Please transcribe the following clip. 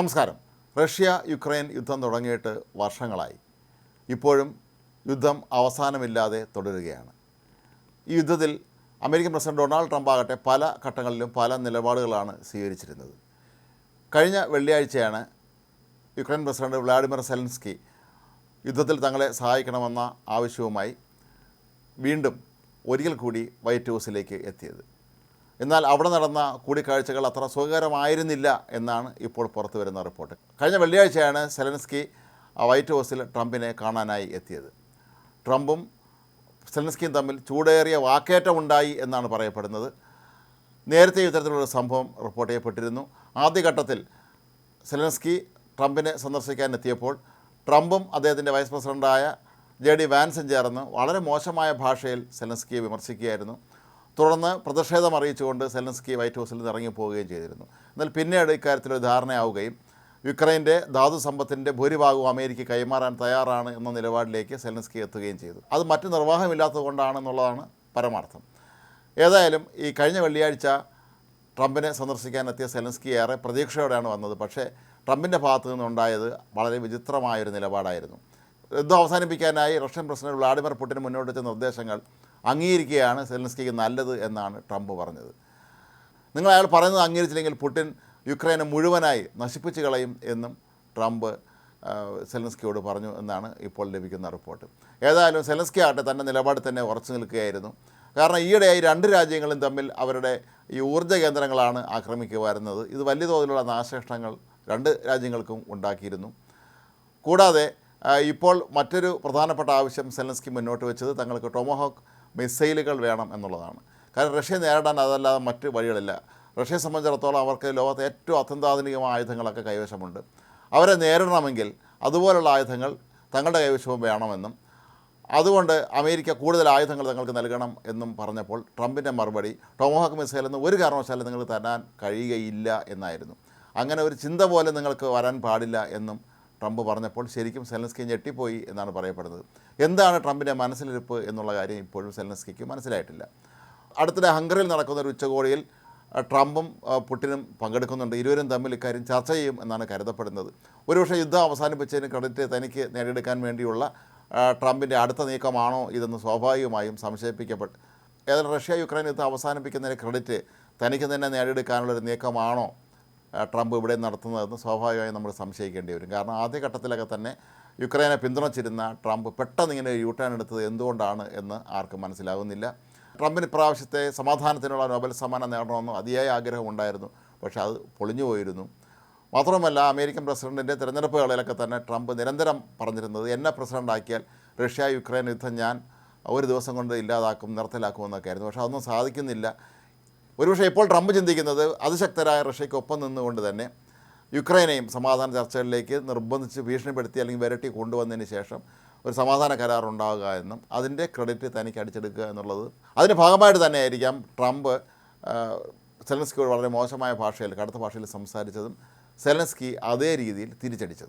നമസ്കാരം. Russia Ukraine യുദ്ധം തുടങ്ങിയിട്ട് വർഷങ്ങളായി. ഇപ്പോഴും യുദ്ധം അവസാനമില്ലാതെ തുടരുകയാണ്. ഈ യുദ്ധത്തിൽ അമേരിക്കൻ പ്രസിഡന്റ് ഡൊണാൾഡ് ട്രംപ് ആകട്ടെ പല ഘട്ടങ്ങളിലും പല നിലപാടുകളാണ് സ്വീകരിച്ചിരുന്നത്. കഴിഞ്ഞ വെള്ളിയാഴ്ചയാണ് യുക്രൈൻ പ്രസിഡന്റ് വ്ളാഡിമിർ സെലൻസ്കി യുദ്ധത്തിൽ തങ്ങളെ സഹായിക്കണമെന്ന ആവശ്യവുമായി വീണ്ടും ഒരിക്കൽ കൂടി വൈറ്റ് ഹൗസിലേക്ക് എത്തിയത്. എന്നാൽ അവിടെ നടന്ന കൂടിക്കാഴ്ചകൾ അത്ര സുഖകരമായിരുന്നില്ല എന്നാണ് ഇപ്പോൾ പുറത്തു വരുന്ന റിപ്പോർട്ട്. കഴിഞ്ഞ വെള്ളിയാഴ്ചയാണ് സെലൻസ്കി വൈറ്റ് ഹൗസിൽ ട്രംപിനെ കാണാനായി എത്തിയത്. ട്രംപും സെലൻസ്കിയും തമ്മിൽ ചൂടേറിയ വാക്കേറ്റമുണ്ടായി എന്നാണ് പറയപ്പെടുന്നത്. നേരത്തെ ഇത്തരത്തിലുള്ള സംഭവം റിപ്പോർട്ട് ചെയ്യപ്പെട്ടിരുന്നു. ആദ്യഘട്ടത്തിൽ സെലൻസ്കി ട്രംപിനെ സന്ദർശിക്കാൻ എത്തിയപ്പോൾ ട്രംപും അദ്ദേഹത്തിന്റെ വൈസ് പ്രസിഡന്റായ ജെ ഡി വാൻസും ചേർന്ന് വളരെ മോശമായ ഭാഷയിൽ സെലൻസ്കിയെ വിമർശിക്കുകയായിരുന്നു. തുടർന്ന് പ്രതിഷേധം അറിയിച്ചുകൊണ്ട് സെലൻസ്കി വൈറ്റ് ഹൗസിൽ നിന്ന് ഇറങ്ങിപ്പോവുകയും ചെയ്തിരുന്നു. എന്നാൽ പിന്നീട് ഇക്കാര്യത്തിൽ ഒരു ധാരണയാവുകയും യുക്രൈന്റെ ധാതു സമ്പത്തിന്റെ ഭൂരിഭാഗവും അമേരിക്ക കൈമാറാൻ തയ്യാറാണ് എന്ന നിലപാടിലേക്ക് സെലൻസ്കി എത്തുകയും ചെയ്തു. അത് മറ്റ് നിർവാഹമില്ലാത്തതുകൊണ്ടാണെന്നുള്ളതാണ് പരമാർത്ഥം. ഏതായാലും ഈ കഴിഞ്ഞ വെള്ളിയാഴ്ച ട്രംപിനെ സന്ദർശിക്കാനെത്തിയ സെലൻസ്കി ഏറെ പ്രതീക്ഷയോടെയാണ് വന്നത്. പക്ഷേ ട്രംപിന്റെ ഭാഗത്തു നിന്നുണ്ടായത് വളരെ വിചിത്രമായൊരു നിലപാടായിരുന്നു. യുദ്ധം അവസാനിപ്പിക്കാനായി റഷ്യൻ പ്രസിഡന്റ് വ്ളാഡിമിർ പുടിന് മുന്നോട്ട് വെച്ച നിർദ്ദേശങ്ങൾ അംഗീകരിക്കുകയാണ് സെലൻസ്കിക്ക് നല്ലത് എന്നാണ് ട്രംപ് പറഞ്ഞത്. നിങ്ങൾ അയാൾ പറയുന്നത് അംഗീകരിച്ചില്ലെങ്കിൽ പുടിൻ യുക്രൈനെ മുഴുവനായി നശിപ്പിച്ച് കളയും എന്നും ട്രംപ് സെലൻസ്കിയോട് പറഞ്ഞു എന്നാണ് ഇപ്പോൾ ലഭിക്കുന്ന റിപ്പോർട്ട്. ഏതായാലും സെലൻസ്കി ആകട്ടെ തന്റെ നിലപാട് തന്നെ ഉറച്ചു നിൽക്കുകയായിരുന്നു. കാരണം ഈയിടെയായി രണ്ട് രാജ്യങ്ങളും തമ്മിൽ അവരുടെ ഈ ഊർജ കേന്ദ്രങ്ങളാണ് ആക്രമിക്കുക വരുന്നത്. ഇത് വലിയ തോതിലുള്ള നാശനഷ്ടങ്ങൾ രണ്ട് രാജ്യങ്ങൾക്കും ഉണ്ടാക്കിയിരുന്നു. കൂടാതെ ഇപ്പോൾ മറ്റൊരു പ്രധാനപ്പെട്ട ആവശ്യം സെലൻസ്കി മുന്നോട്ട് വെച്ചത് തങ്ങൾക്ക് ടൊമോഹോക്ക് മിസൈലുകൾ വേണം എന്നുള്ളതാണ്. കാരണം റഷ്യ നേരിടാൻ അതല്ലാതെ മറ്റ് വഴികളില്ല. റഷ്യയെ സംബന്ധിച്ചിടത്തോളം അവർക്ക് ലോകത്തെ ഏറ്റവും അത്യന്താധുനികമായ ആയുധങ്ങളൊക്കെ കൈവശമുണ്ട്. അവരെ നേരിടണമെങ്കിൽ അതുപോലുള്ള ആയുധങ്ങൾ തങ്ങളുടെ കൈവശവും വേണമെന്നും അതുകൊണ്ട് അമേരിക്ക കൂടുതൽ ആയുധങ്ങൾ തങ്ങൾക്ക് നൽകണം എന്നും പറഞ്ഞപ്പോൾ ട്രംപിന്റെ മറുപടി ടൊമോഹോക്ക് മിസൈൽ എന്ന് ഒരു കാരണവശാലും നിങ്ങൾക്ക് തരാൻ കഴിയുകയില്ല എന്നായിരുന്നു. അങ്ങനെ ഒരു ചിന്ത പോലെ നിങ്ങൾക്ക് വരാൻ പാടില്ല എന്നും ട്രംപ് പറഞ്ഞപ്പോൾ ശരിക്കും സെലൻസ്കി ഞെട്ടിപ്പോയി എന്നാണ് പറയപ്പെടുന്നത്. എന്താണ് ട്രംപിന്റെ മനസ്സിലിരിപ്പ് എന്നുള്ള കാര്യം ഇപ്പോഴും സെലൻസ്കിക്ക് മനസ്സിലായിട്ടില്ല. അടുത്തിടെ ഹംഗറിയിൽ നടക്കുന്ന ഒരു ഉച്ചകോടിയിൽ ട്രംപും പുട്ടിനും പങ്കെടുക്കുന്നുണ്ട്. ഇരുവരും തമ്മിൽ ഇക്കാര്യം ചർച്ച ചെയ്യും എന്നാണ് കരുതപ്പെടുന്നത്. ഒരുപക്ഷെ യുദ്ധം അവസാനിപ്പിച്ചതിന് ക്രെഡിറ്റ് തനിക്ക് നേടിയെടുക്കാൻ വേണ്ടിയുള്ള ട്രംപിന്റെ അടുത്ത നീക്കമാണോ ഇതെന്ന് സ്വാഭാവികമായും സംശയിപ്പിക്കപ്പെട്ടു ഏതായാലും റഷ്യ യുക്രൈൻ യുദ്ധം അവസാനിപ്പിക്കുന്നതിന് ക്രെഡിറ്റ് തനിക്ക് തന്നെ നേടിയെടുക്കാനുള്ളൊരു നീക്കമാണോ ട്രംപ് ഇവിടെ നടത്തുന്നതെന്ന് സ്വാഭാവികമായും നമ്മൾ സംശയിക്കേണ്ടി വരും. കാരണം ആദ്യഘട്ടത്തിലൊക്കെ തന്നെ യുക്രൈനെ പിന്തുണച്ചിരുന്ന ട്രംപ് പെട്ടെന്ന് ഇങ്ങനെ യു ടേൺ എടുത്തത് എന്തുകൊണ്ടാണ് എന്ന് ആർക്കും മനസ്സിലാകുന്നില്ല ട്രംപിന് ഇപ്രാവശ്യത്തെ സമാധാനത്തിനുള്ള നോബൽ സമ്മാനം നേടണമെന്ന് അതിയായ ആഗ്രഹമുണ്ടായിരുന്നു പക്ഷേ അത് പൊളിഞ്ഞു പോയിരുന്നു. മാത്രമല്ല അമേരിക്കൻ പ്രസിഡന്റിന്റെ തിരഞ്ഞെടുപ്പുകളിലൊക്കെ തന്നെ ട്രംപ് നിരന്തരം പറഞ്ഞിരുന്നത് എന്നെ പ്രസിഡന്റാക്കിയാൽ റഷ്യ യുക്രൈൻ യുദ്ധം ഞാൻ ഒരു ദിവസം കൊണ്ട് ഇല്ലാതാക്കും നിർത്തലാക്കുമെന്നൊക്കെ ആയിരുന്നു. പക്ഷേ അതൊന്നും സാധിക്കുന്നില്ല. ഒരുപക്ഷെ ഇപ്പോൾ ട്രംപ് ചിന്തിക്കുന്നത് അതിശക്തരായ റഷ്യയ്ക്ക് ഒപ്പം നിന്നുകൊണ്ട് തന്നെ യുക്രൈനെയും സമാധാന ചർച്ചകളിലേക്ക് നിർബന്ധിച്ച് ഭീഷണിപ്പെടുത്തി അല്ലെങ്കിൽ വിരട്ടി കൊണ്ടുവന്നതിന് ശേഷം ഒരു സമാധാന കരാർ ഉണ്ടാവുക എന്നും അതിന്റെ ക്രെഡിറ്റ് തനിക്ക് അടിച്ചെടുക്കുക എന്നുള്ളത് അതിന്റെ ഭാഗമായിട്ട് തന്നെ ആയിരിക്കാം ട്രംപ് സെലൻസ്കിയോട് വളരെ മോശമായ ഭാഷയിൽ കടുത്ത ഭാഷയിൽ സംസാരിച്ചതും സെലൻസ്കി അതേ രീതിയിൽ തിരിച്ചടിച്ചതും.